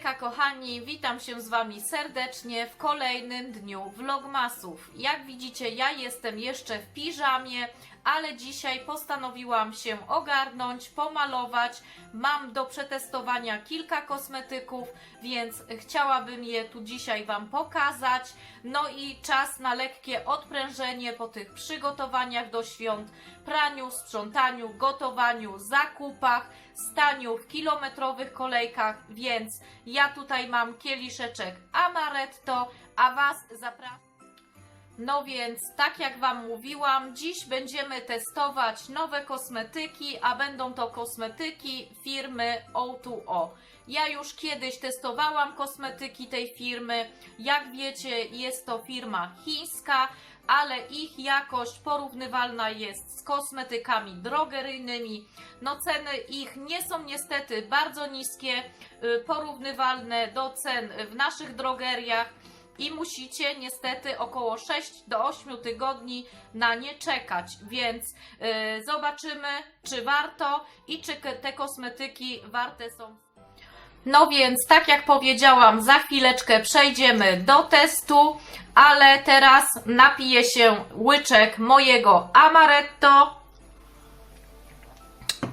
Kochani, witam się z Wami serdecznie w kolejnym dniu vlogmasów. Jak widzicie, ja jestem jeszcze w piżamie, ale dzisiaj postanowiłam się ogarnąć, pomalować. Mam do przetestowania kilka kosmetyków, więc chciałabym je tu dzisiaj Wam pokazać. No i czas na lekkie odprężenie po tych przygotowaniach do świąt, praniu, sprzątaniu, gotowaniu, zakupach, staniu w kilometrowych kolejkach, więc ja tutaj mam kieliszeczek amaretto, a Was zapraszam. No więc, tak jak Wam mówiłam, dziś będziemy testować nowe kosmetyki, a będą to kosmetyki firmy O2O. Ja już kiedyś testowałam kosmetyki tej firmy. Jak wiecie, jest to firma chińska, ale ich jakość porównywalna jest z kosmetykami drogeryjnymi. No ceny ich nie są niestety bardzo niskie, y, porównywalne do cen w naszych drogeriach i musicie niestety około 6 do 8 tygodni na nie czekać, więc y, zobaczymy, czy warto i czy te kosmetyki warte są. No więc, tak jak powiedziałam, za chwileczkę przejdziemy do testu, ale teraz napiję się łyczek mojego amaretto.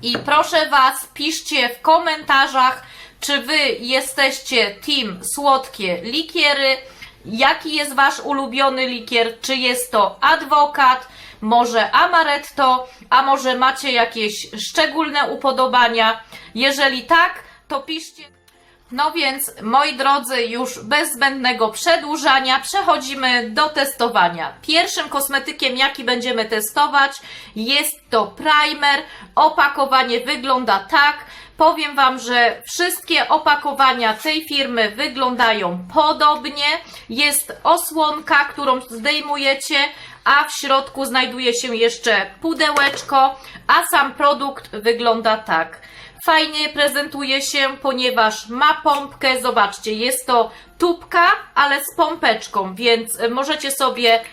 I proszę Was, piszcie w komentarzach, czy Wy jesteście team słodkie likiery, jaki jest Wasz ulubiony likier, czy jest to adwokat, może amaretto, a może macie jakieś szczególne upodobania. Jeżeli tak, to piszcie. No więc, moi drodzy, już bez zbędnego przedłużania przechodzimy do testowania. Pierwszym kosmetykiem, jaki będziemy testować, jest to primer. Opakowanie wygląda tak. Powiem Wam, że wszystkie opakowania tej firmy wyglądają podobnie. Jest osłonka, którą zdejmujecie, a w środku znajduje się jeszcze pudełeczko, a sam produkt wygląda tak. Fajnie prezentuje się, ponieważ ma pompkę. Zobaczcie, jest to tubka, ale z pompeczką, więc możecie sobie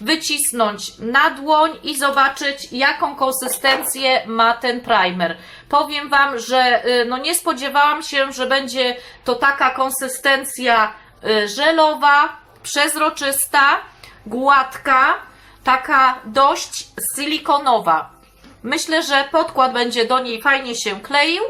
wycisnąć na dłoń i zobaczyć, jaką konsystencję ma ten primer. Powiem Wam, że y, no nie spodziewałam się, że będzie to taka konsystencja y, żelowa, przezroczysta, gładka, taka dość silikonowa. Myślę, że podkład będzie do niej fajnie się kleił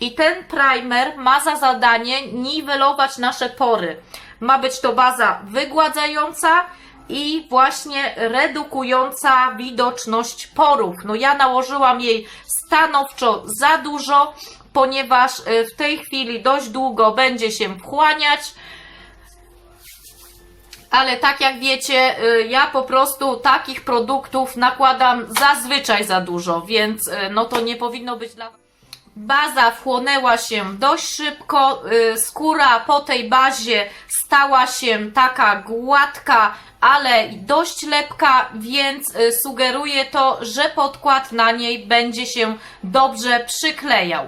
i ten primer ma za zadanie niwelować nasze pory. Ma być to baza wygładzająca i właśnie redukująca widoczność porów. No ja nałożyłam jej stanowczo za dużo, ponieważ y, w tej chwili dość długo będzie się wchłaniać ale tak jak wiecie, y, ja po prostu takich produktów nakładam zazwyczaj za dużo, więc y, no to nie powinno być dla Baza wchłonęła się dość szybko, y, skóra po tej bazie stała się taka gładka, ale dość lepka, więc y, sugeruje to, że podkład na niej będzie się dobrze przyklejał.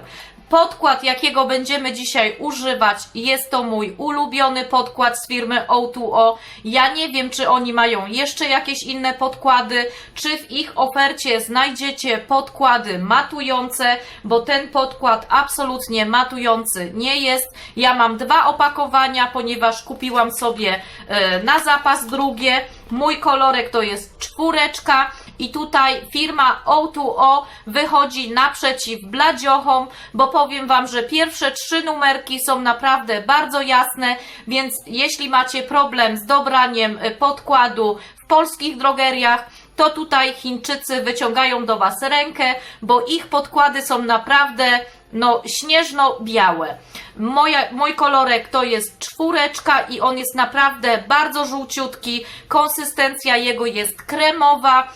Podkład, jakiego będziemy dzisiaj używać, jest to mój ulubiony podkład z firmy O2O. Ja nie wiem, czy oni mają jeszcze jakieś inne podkłady, czy w ich ofercie znajdziecie podkłady matujące, bo ten podkład absolutnie matujący nie jest. Ja mam dwa opakowania, ponieważ kupiłam sobie e, na zapas drugie. Mój kolorek to jest czwóreczka i tutaj firma O2O wychodzi naprzeciw bladziochom, bo powiem Wam, że pierwsze trzy numerki są naprawdę bardzo jasne, więc jeśli macie problem z dobraniem e, podkładu w polskich drogeriach, to tutaj Chińczycy wyciągają do Was rękę, bo ich podkłady są naprawdę no śnieżno-białe. Moja, mój kolorek to jest czwóreczka i on jest naprawdę bardzo żółciutki. Konsystencja jego jest kremowa.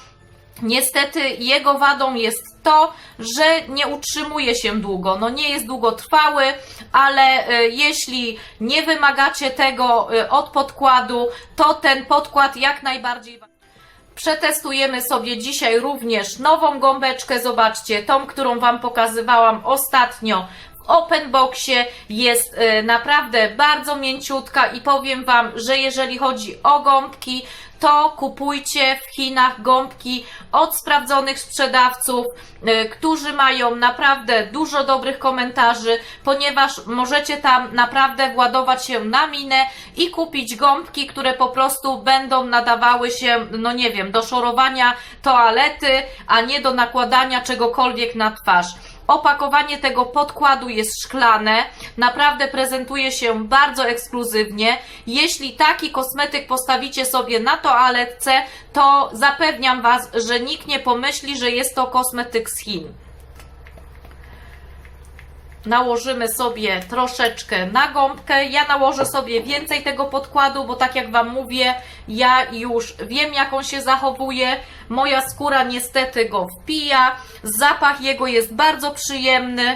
Niestety jego wadą jest to, że nie utrzymuje się długo. No nie jest długotrwały, ale y, jeśli nie wymagacie tego y, od podkładu, to ten podkład jak najbardziej Przetestujemy sobie dzisiaj również nową gąbeczkę. Zobaczcie, tą, którą Wam pokazywałam ostatnio w Open Boxie. Jest y, naprawdę bardzo mięciutka i powiem Wam, że jeżeli chodzi o gąbki, to kupujcie w Chinach gąbki od sprawdzonych sprzedawców, y, którzy mają naprawdę dużo dobrych komentarzy, ponieważ możecie tam naprawdę władować się na minę i kupić gąbki, które po prostu będą nadawały się, no nie wiem, do szorowania toalety, a nie do nakładania czegokolwiek na twarz. Opakowanie tego podkładu jest szklane, naprawdę prezentuje się bardzo ekskluzywnie. Jeśli taki kosmetyk postawicie sobie na toaletce, to zapewniam Was, że nikt nie pomyśli, że jest to kosmetyk z Chin. Nałożymy sobie troszeczkę na gąbkę. Ja nałożę sobie więcej tego podkładu, bo tak jak Wam mówię, ja już wiem jak on się zachowuje. Moja skóra niestety go wpija. Zapach jego jest bardzo przyjemny.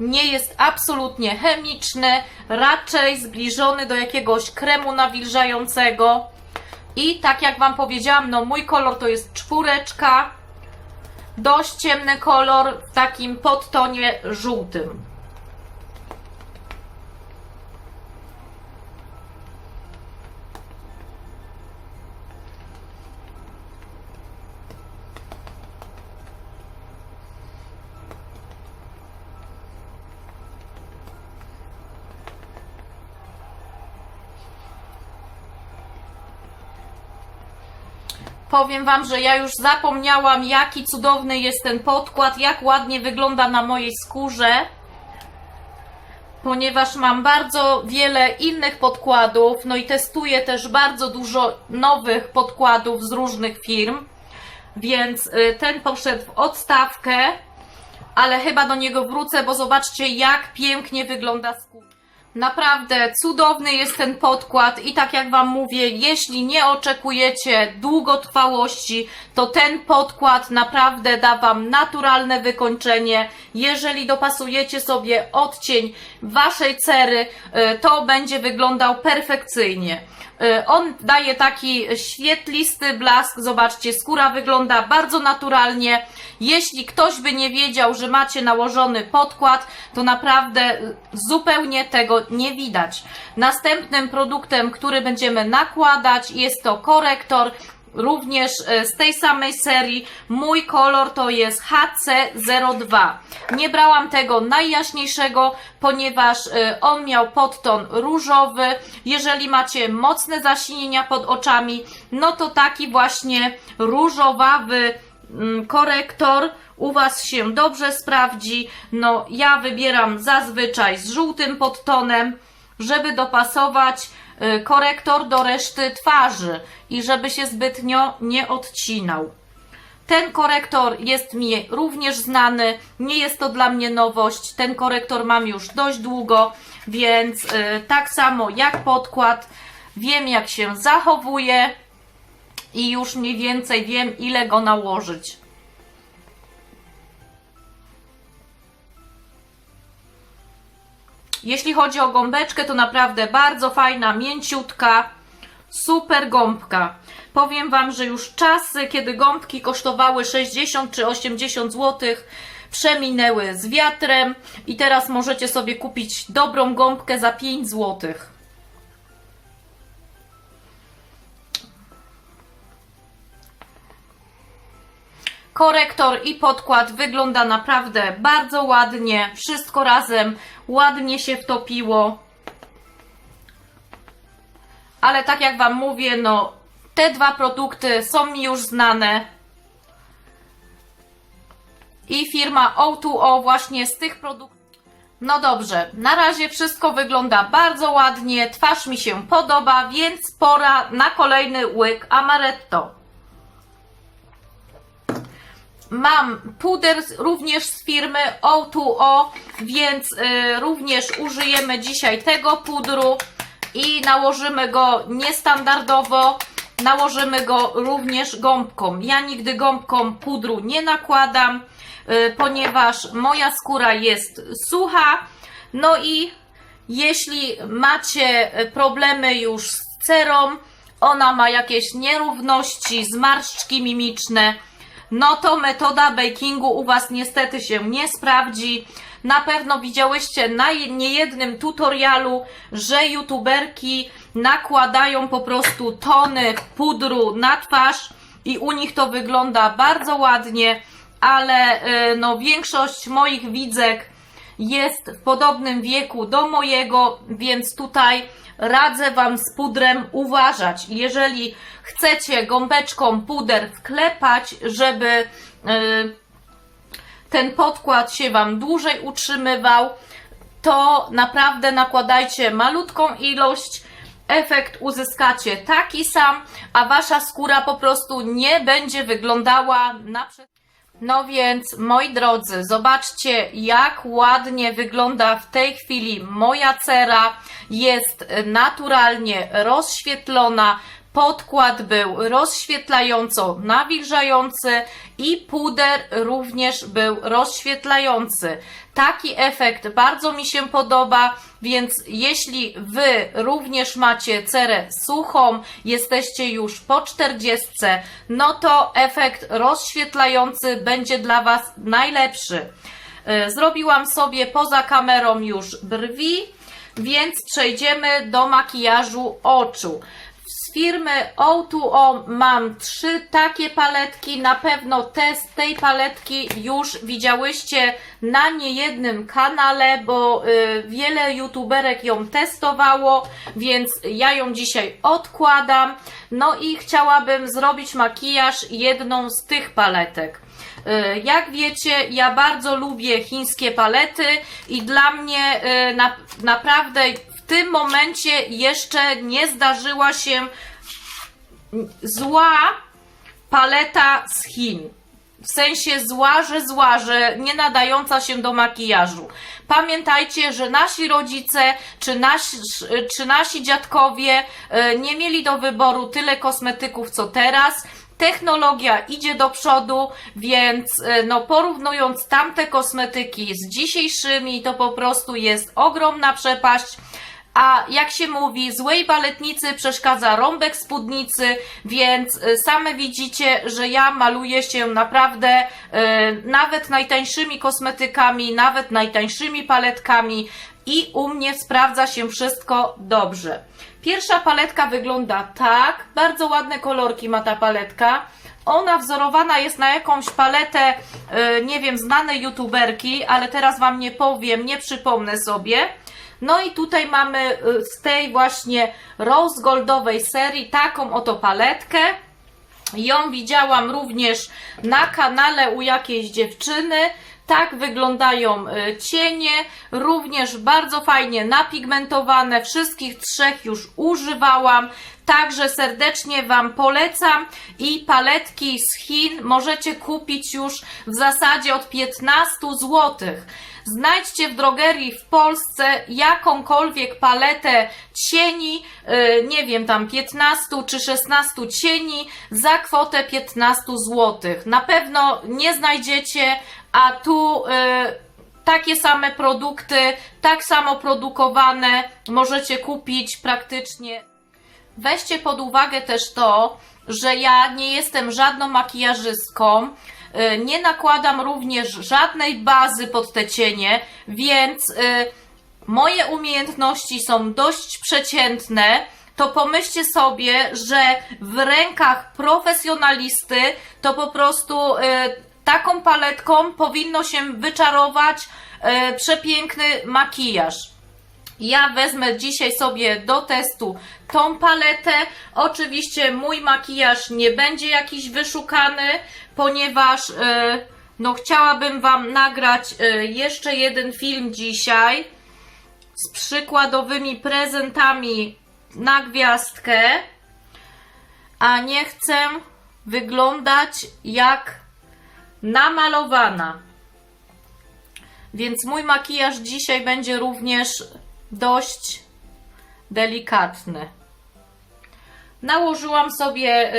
Nie jest absolutnie chemiczny, raczej zbliżony do jakiegoś kremu nawilżającego. I tak jak Wam powiedziałam, no mój kolor to jest czwóreczka dość ciemny kolor w takim podtonie żółtym. Powiem Wam, że ja już zapomniałam, jaki cudowny jest ten podkład, jak ładnie wygląda na mojej skórze. Ponieważ mam bardzo wiele innych podkładów, no i testuję też bardzo dużo nowych podkładów z różnych firm. Więc y, ten poszedł w odstawkę, ale chyba do niego wrócę, bo zobaczcie, jak pięknie wygląda skóra. Naprawdę cudowny jest ten podkład i tak jak Wam mówię, jeśli nie oczekujecie długotrwałości, to ten podkład naprawdę da Wam naturalne wykończenie. Jeżeli dopasujecie sobie odcień Waszej cery, y, to będzie wyglądał perfekcyjnie. Y, On daje taki świetlisty blask, zobaczcie, skóra wygląda bardzo naturalnie. Jeśli ktoś by nie wiedział, że macie nałożony podkład, to naprawdę zupełnie tego nie widać. Następnym produktem, który będziemy nakładać jest to korektor również e, z tej samej serii. Mój kolor to jest HC02. Nie brałam tego najjaśniejszego, ponieważ e, on miał podton różowy. Jeżeli macie mocne zasinienia pod oczami, no to taki właśnie różowawy mm, korektor u Was się dobrze sprawdzi. No, ja wybieram zazwyczaj z żółtym podtonem, żeby dopasować y, korektor do reszty twarzy i żeby się zbytnio nie odcinał. Ten korektor jest mi również znany, nie jest to dla mnie nowość. Ten korektor mam już dość długo, więc y, tak samo jak podkład, wiem jak się zachowuje i już mniej więcej wiem ile go nałożyć. Jeśli chodzi o gąbeczkę, to naprawdę bardzo fajna, mięciutka, super gąbka. Powiem Wam, że już czasy, kiedy gąbki kosztowały 60 czy 80 zł, przeminęły z wiatrem i teraz możecie sobie kupić dobrą gąbkę za 5 zł. Korektor i podkład wygląda naprawdę bardzo ładnie. Wszystko razem ładnie się wtopiło. Ale tak jak Wam mówię, no te dwa produkty są mi już znane. I firma O2O właśnie z tych produktów. No dobrze, na razie wszystko wygląda bardzo ładnie, twarz mi się podoba, więc pora na kolejny łyk amaretto. Mam puder również z firmy O2O, więc y, również użyjemy dzisiaj tego pudru i nałożymy go niestandardowo. Nałożymy go również gąbką. Ja nigdy gąbką pudru nie nakładam, y, ponieważ moja skóra jest sucha. No i jeśli macie problemy już z cerą, ona ma jakieś nierówności, zmarszczki mimiczne, no to metoda bakingu u Was niestety się nie sprawdzi. Na pewno widziałyście na niejednym tutorialu, że youtuberki nakładają po prostu tony pudru na twarz i u nich to wygląda bardzo ładnie, ale y, no większość moich widzek jest w podobnym wieku do mojego, więc tutaj radzę Wam z pudrem uważać. Jeżeli chcecie gąbeczką puder wklepać, żeby y, ten podkład się Wam dłużej utrzymywał, to naprawdę nakładajcie malutką ilość. Efekt uzyskacie taki sam, a Wasza skóra po prostu nie będzie wyglądała na przed... No więc, moi drodzy, zobaczcie, jak ładnie wygląda w tej chwili moja cera. Jest naturalnie rozświetlona. Podkład był rozświetlająco nawilżający i puder również był rozświetlający. Taki efekt bardzo mi się podoba, więc jeśli Wy również macie cerę suchą, jesteście już po 40, no to efekt rozświetlający będzie dla Was najlepszy. E, Zrobiłam sobie poza kamerą już brwi, więc przejdziemy do makijażu oczu. Z firmy O2O mam trzy takie paletki. Na pewno test tej paletki już widziałyście na niejednym kanale, bo y, wiele youtuberek ją testowało, więc ja ją dzisiaj odkładam. No i chciałabym zrobić makijaż jedną z tych paletek. Y, Jak wiecie, ja bardzo lubię chińskie palety i dla mnie y, na, naprawdę w tym momencie jeszcze nie zdarzyła się zła paleta z Chin. W sensie zła, że zła, że nie nadająca się do makijażu. Pamiętajcie, że nasi rodzice czy nasi, czy nasi dziadkowie e, nie mieli do wyboru tyle kosmetyków co teraz. Technologia idzie do przodu, więc e, no porównując tamte kosmetyki z dzisiejszymi, to po prostu jest ogromna przepaść. A jak się mówi, złej baletnicy przeszkadza rąbek spódnicy, więc y, same widzicie, że ja maluję się naprawdę y, nawet najtańszymi kosmetykami, nawet najtańszymi paletkami i u mnie sprawdza się wszystko dobrze. Pierwsza paletka wygląda tak, bardzo ładne kolorki ma ta paletka. Ona wzorowana jest na jakąś paletę, y, nie wiem, znanej youtuberki, ale teraz Wam nie powiem, nie przypomnę sobie. No i tutaj mamy y, z tej właśnie rose goldowej serii taką oto paletkę. Ją widziałam również na kanale u jakiejś dziewczyny. Tak wyglądają y, cienie, również bardzo fajnie napigmentowane. Wszystkich trzech już używałam, także serdecznie Wam polecam. I paletki z Chin możecie kupić już w zasadzie od 15 złotych. Znajdźcie w drogerii w Polsce jakąkolwiek paletę cieni, yy, nie wiem, tam 15 czy 16 cieni za kwotę 15 zł. Na pewno nie znajdziecie, a tu yy, takie same produkty, tak samo produkowane możecie kupić praktycznie. Weźcie pod uwagę też to, że ja nie jestem żadną makijażystką, y, nie nakładam również żadnej bazy pod te cienie, więc y, moje umiejętności są dość przeciętne. To pomyślcie sobie, że w rękach profesjonalisty to po prostu y, taką paletką powinno się wyczarować przepiękny makijaż. Ja wezmę dzisiaj sobie do testu tą paletę. Oczywiście mój makijaż nie będzie jakiś wyszukany, ponieważ y, no chciałabym Wam nagrać y, jeszcze jeden film dzisiaj z przykładowymi prezentami na gwiazdkę, a nie chcę wyglądać jak namalowana. Więc mój makijaż dzisiaj będzie również dość delikatny. Nałożyłam sobie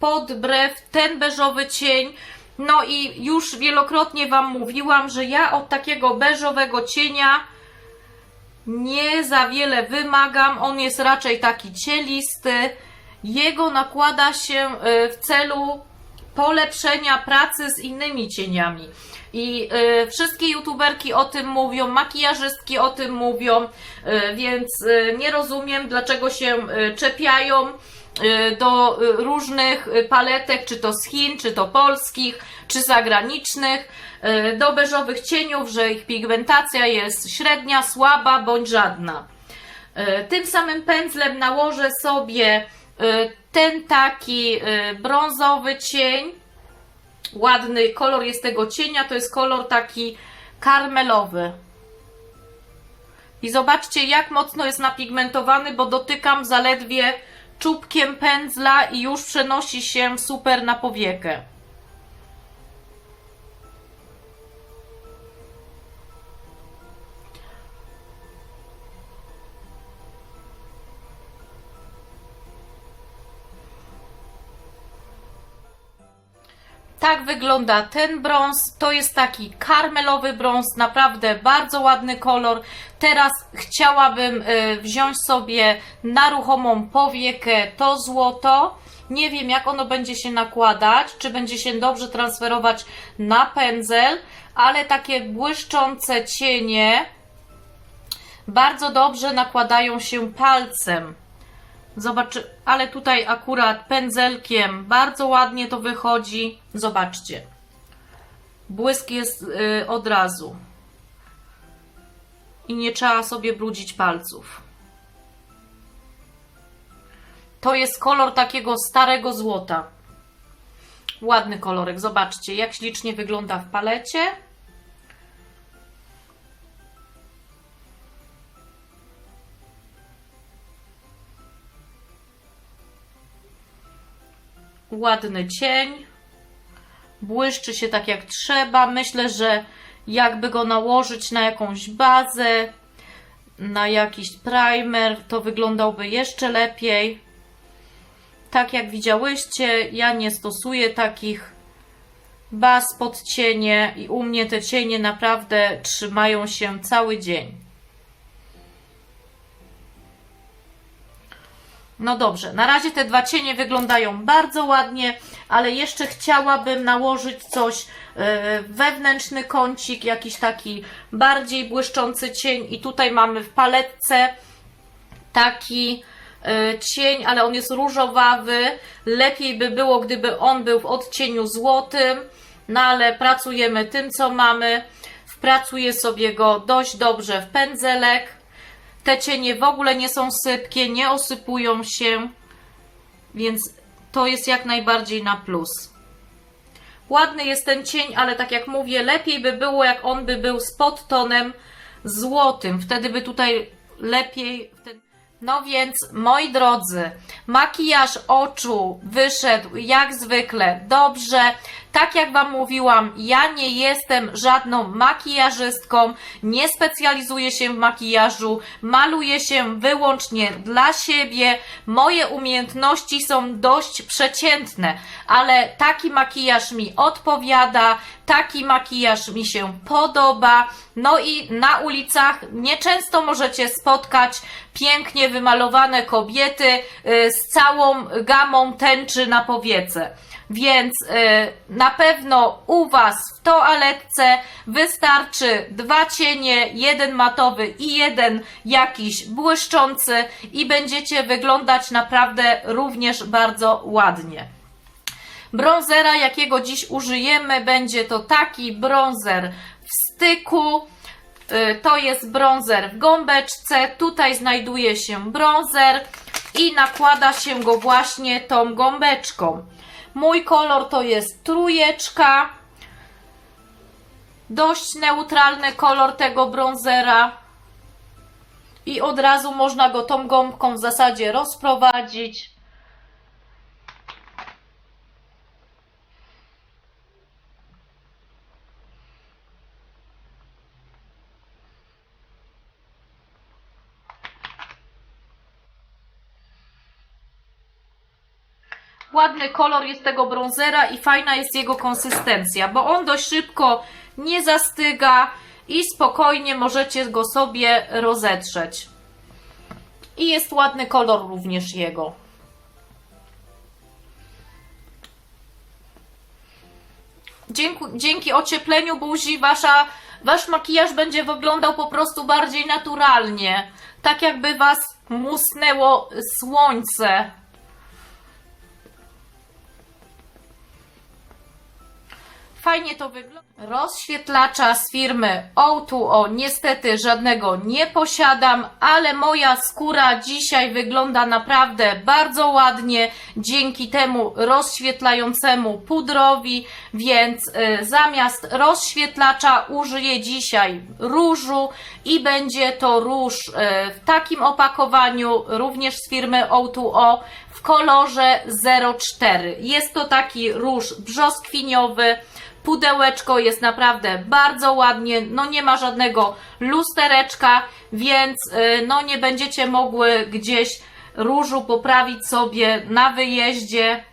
pod brew ten beżowy cień. No i już wielokrotnie Wam mówiłam, że ja od takiego beżowego cienia nie za wiele wymagam. On jest raczej taki cielisty. Jego nakłada się y, w celu polepszenia pracy z innymi cieniami. I y, wszystkie youtuberki o tym mówią, makijażystki o tym mówią, y, więc y, nie rozumiem, dlaczego się y, czepiają y, do y, różnych paletek, czy to z Chin, czy to polskich, czy zagranicznych, y, do beżowych cieniów, że ich pigmentacja jest średnia, słaba bądź żadna. Y, Tym samym pędzlem nałożę sobie y, ten taki y, brązowy cień. Ładny kolor jest tego cienia, to jest kolor taki karmelowy. I zobaczcie, jak mocno jest napigmentowany, bo dotykam zaledwie czubkiem pędzla i już przenosi się super na powiekę. Tak wygląda ten brąz. To jest taki karmelowy brąz, naprawdę bardzo ładny kolor. Teraz chciałabym y, wziąć sobie na ruchomą powiekę to złoto. Nie wiem, jak ono będzie się nakładać, czy będzie się dobrze transferować na pędzel, ale takie błyszczące cienie bardzo dobrze nakładają się palcem. Zobacz, ale tutaj akurat pędzelkiem bardzo ładnie to wychodzi. Zobaczcie. Błysk jest y, od razu. I nie trzeba sobie brudzić palców. To jest kolor takiego starego złota. Ładny kolorek. Zobaczcie, jak ślicznie wygląda w palecie. Ładny cień, błyszczy się tak jak trzeba. Myślę, że jakby go nałożyć na jakąś bazę, na jakiś primer, to wyglądałby jeszcze lepiej. Tak jak widziałyście, ja nie stosuję takich baz pod cienie i u mnie te cienie naprawdę trzymają się cały dzień. No dobrze, na razie te dwa cienie wyglądają bardzo ładnie, ale jeszcze chciałabym nałożyć coś e, wewnętrzny kącik, jakiś taki bardziej błyszczący cień i tutaj mamy w paletce taki e, cień, ale on jest różowawy. Lepiej by było, gdyby on był w odcieniu złotym, no ale pracujemy tym, co mamy. Wpracuję sobie go dość dobrze w pędzelek. Te cienie w ogóle nie są sypkie, nie osypują się, więc to jest jak najbardziej na plus. Ładny jest ten cień, ale tak jak mówię, lepiej by było, jak on by był z podtonem złotym. Wtedy by tutaj lepiej. No więc, moi drodzy, makijaż oczu wyszedł jak zwykle dobrze. Tak jak Wam mówiłam, ja nie jestem żadną makijażystką, nie specjalizuję się w makijażu, maluję się wyłącznie dla siebie. Moje umiejętności są dość przeciętne, ale taki makijaż mi odpowiada, taki makijaż mi się podoba. No i na ulicach nieczęsto możecie spotkać pięknie wymalowane kobiety y, z całą gamą tęczy na powiece. Więc y, na pewno u Was w toaletce wystarczy dwa cienie, jeden matowy i jeden jakiś błyszczący i będziecie wyglądać naprawdę również bardzo ładnie. Bronzera, jakiego dziś użyjemy, będzie to taki bronzer w styku. Y, To jest bronzer w gąbeczce. Tutaj znajduje się bronzer i nakłada się go właśnie tą gąbeczką. Mój kolor to jest trójeczka. Dość neutralny kolor tego bronzera. I od razu można go tą gąbką w zasadzie rozprowadzić. Ładny kolor jest tego bronzera i fajna jest jego konsystencja, bo on dość szybko nie zastyga i spokojnie możecie go sobie rozetrzeć. I jest ładny kolor również jego. dzięki, dzięki ociepleniu buzi wasza, wasz makijaż będzie wyglądał po prostu bardziej naturalnie. Tak jakby was musnęło słońce. Fajnie to wygląda. Rozświetlacza z firmy O2O niestety żadnego nie posiadam, ale moja skóra dzisiaj wygląda naprawdę bardzo ładnie dzięki temu rozświetlającemu pudrowi, więc y, zamiast rozświetlacza użyję dzisiaj różu i będzie to róż y, w takim opakowaniu, również z firmy O2O w kolorze 04. Jest to taki róż brzoskwiniowy. Pudełeczko jest naprawdę bardzo ładnie, no nie ma żadnego lustereczka, więc y, no nie będziecie mogły gdzieś różu poprawić sobie na wyjeździe.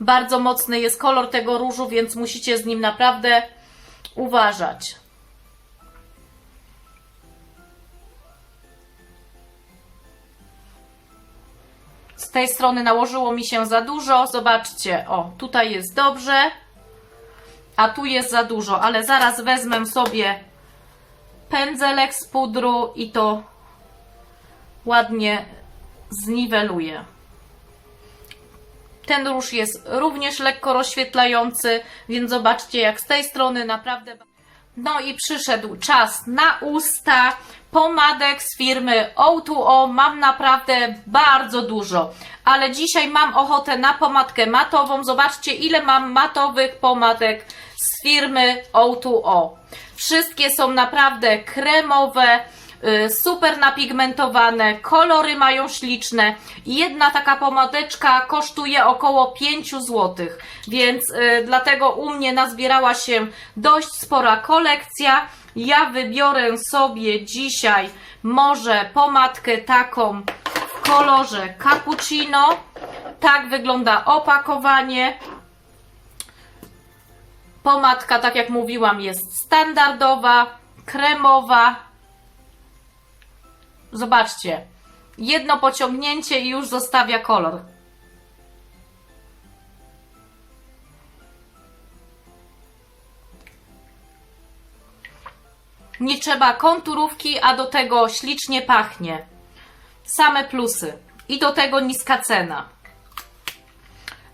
Bardzo mocny jest kolor tego różu, więc musicie z nim naprawdę uważać. Z tej strony nałożyło mi się za dużo. Zobaczcie, o, tutaj jest dobrze a tu jest za dużo, ale zaraz wezmę sobie pędzelek z pudru i to ładnie zniweluję. Ten róż jest również lekko rozświetlający, więc zobaczcie jak z tej strony naprawdę... No i przyszedł czas na usta. Pomadek z firmy O2O mam naprawdę bardzo dużo, ale dzisiaj mam ochotę na pomadkę matową. Zobaczcie ile mam matowych pomadek z firmy O2O. Wszystkie są naprawdę kremowe, super napigmentowane, kolory mają śliczne. Jedna taka pomadeczka kosztuje około 5 zł, więc y, dlatego u mnie nazbierała się dość spora kolekcja. Ja wybiorę sobie dzisiaj może pomadkę taką w kolorze cappuccino. Tak wygląda opakowanie. Pomadka, tak jak mówiłam, jest standardowa, kremowa. Zobaczcie, jedno pociągnięcie i już zostawia kolor. Nie trzeba konturówki, a do tego ślicznie pachnie. Same plusy. I do tego niska cena.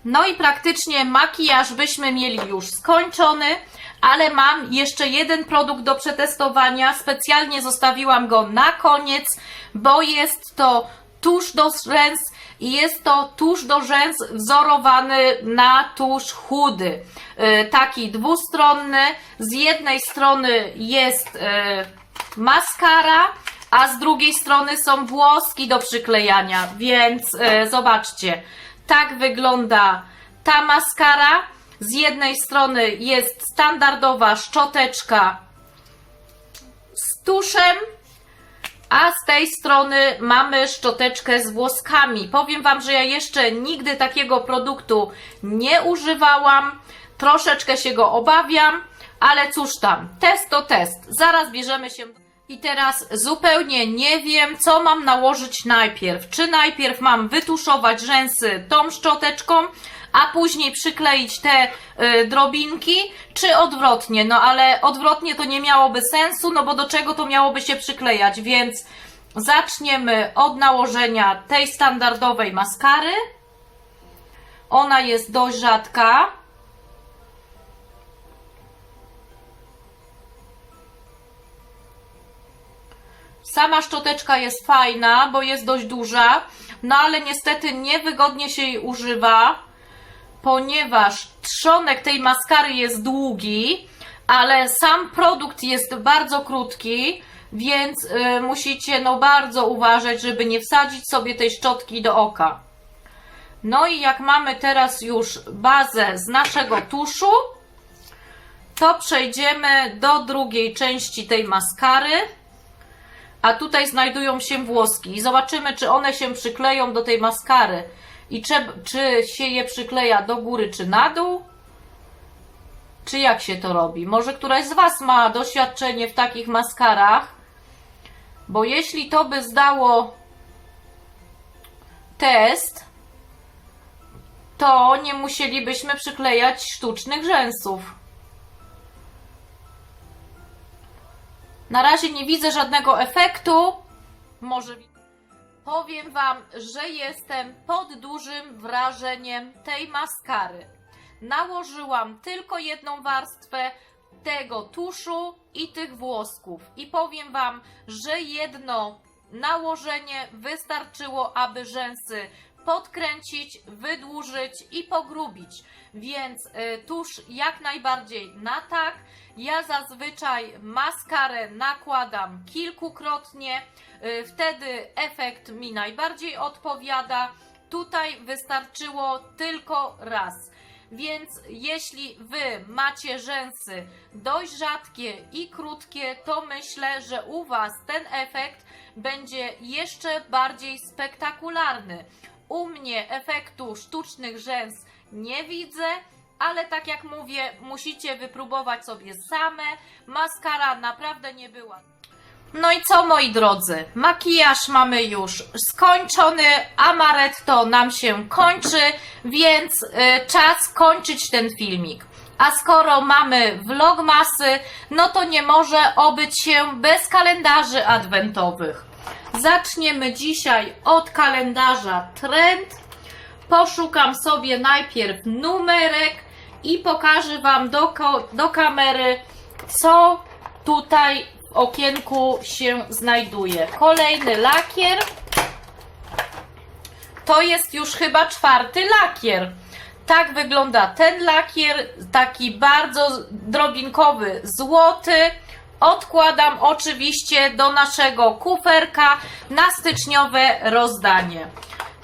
No i praktycznie makijaż byśmy mieli już skończony, ale mam jeszcze jeden produkt do przetestowania. Specjalnie zostawiłam go na koniec, bo jest to tusz do rzęs i jest to tusz do rzęs wzorowany na tusz chudy. Yy, taki dwustronny. Z jednej strony jest yy, maskara, a z drugiej strony są włoski do przyklejania, więc yy, zobaczcie. Tak wygląda ta maskara. Z jednej strony jest standardowa szczoteczka z tuszem, a z tej strony mamy szczoteczkę z włoskami. Powiem Wam, że ja jeszcze nigdy takiego produktu nie używałam. Troszeczkę się go obawiam, ale cóż tam, test to test. Zaraz bierzemy się. I teraz zupełnie nie wiem, co mam nałożyć najpierw. Czy najpierw mam wytuszować rzęsy tą szczoteczką, a później przykleić te y, drobinki, czy odwrotnie. No ale odwrotnie to nie miałoby sensu, no bo do czego to miałoby się przyklejać, więc zaczniemy od nałożenia tej standardowej maskary. Ona jest dość rzadka. Sama szczoteczka jest fajna, bo jest dość duża, no ale niestety niewygodnie się jej używa, ponieważ trzonek tej maskary jest długi, ale sam produkt jest bardzo krótki, więc y, musicie no bardzo uważać, żeby nie wsadzić sobie tej szczotki do oka. No i jak mamy teraz już bazę z naszego tuszu, to przejdziemy do drugiej części tej maskary a tutaj znajdują się włoski. I zobaczymy, czy one się przykleją do tej maskary i czy, czy się je przykleja do góry, czy na dół. Czy jak się to robi? Może któraś z Was ma doświadczenie w takich maskarach? Bo jeśli to by zdało test, to nie musielibyśmy przyklejać sztucznych rzęsów. Na razie nie widzę żadnego efektu. Może powiem Wam, że jestem pod dużym wrażeniem tej maskary. Nałożyłam tylko jedną warstwę tego tuszu i tych włosków. I powiem Wam, że jedno nałożenie wystarczyło, aby rzęsy podkręcić, wydłużyć i pogrubić. Więc y, tuż jak najbardziej na tak. Ja zazwyczaj maskarę nakładam kilkukrotnie, y, wtedy efekt mi najbardziej odpowiada. Tutaj wystarczyło tylko raz. Więc jeśli wy macie rzęsy dość rzadkie i krótkie, to myślę, że u was ten efekt będzie jeszcze bardziej spektakularny. U mnie efektu sztucznych rzęs nie widzę, ale tak jak mówię, musicie wypróbować sobie same. Maskara naprawdę nie była. No i co moi drodzy, makijaż mamy już skończony, amaretto nam się kończy, więc y, czas kończyć ten filmik. A skoro mamy vlogmasy, no to nie może obyć się bez kalendarzy adwentowych. Zaczniemy dzisiaj od kalendarza Trend. Poszukam sobie najpierw numerek i pokażę Wam do, do kamery, co tutaj w okienku się znajduje. Kolejny lakier. To jest już chyba czwarty lakier. Tak wygląda ten lakier, taki bardzo drobinkowy, złoty. Odkładam oczywiście do naszego kuferka na styczniowe rozdanie.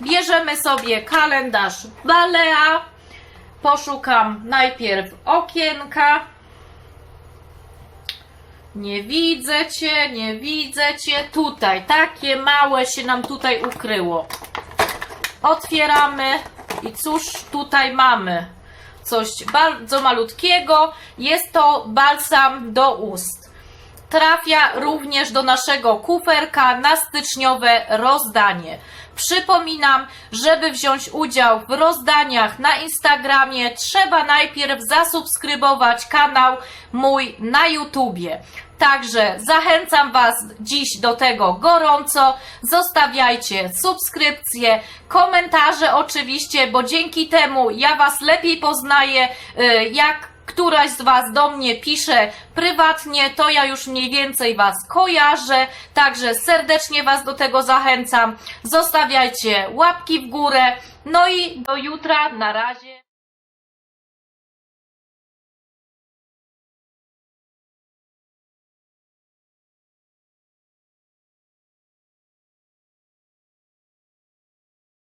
Bierzemy sobie kalendarz Balea. Poszukam najpierw okienka. Nie widzę cię, nie widzę cię. Tutaj, takie małe się nam tutaj ukryło. Otwieramy i cóż tutaj mamy? Coś bardzo malutkiego. Jest to balsam do ust. Trafia również do naszego kuferka na styczniowe rozdanie. Przypominam, żeby wziąć udział w rozdaniach na Instagramie, trzeba najpierw zasubskrybować kanał mój na YouTubie. Także zachęcam Was dziś do tego gorąco. Zostawiajcie subskrypcje, komentarze oczywiście, bo dzięki temu ja Was lepiej poznaję, y, jak któraś z Was do mnie pisze prywatnie, to ja już mniej więcej Was kojarzę, także serdecznie Was do tego zachęcam. Zostawiajcie łapki w górę, no i do jutra, na razie.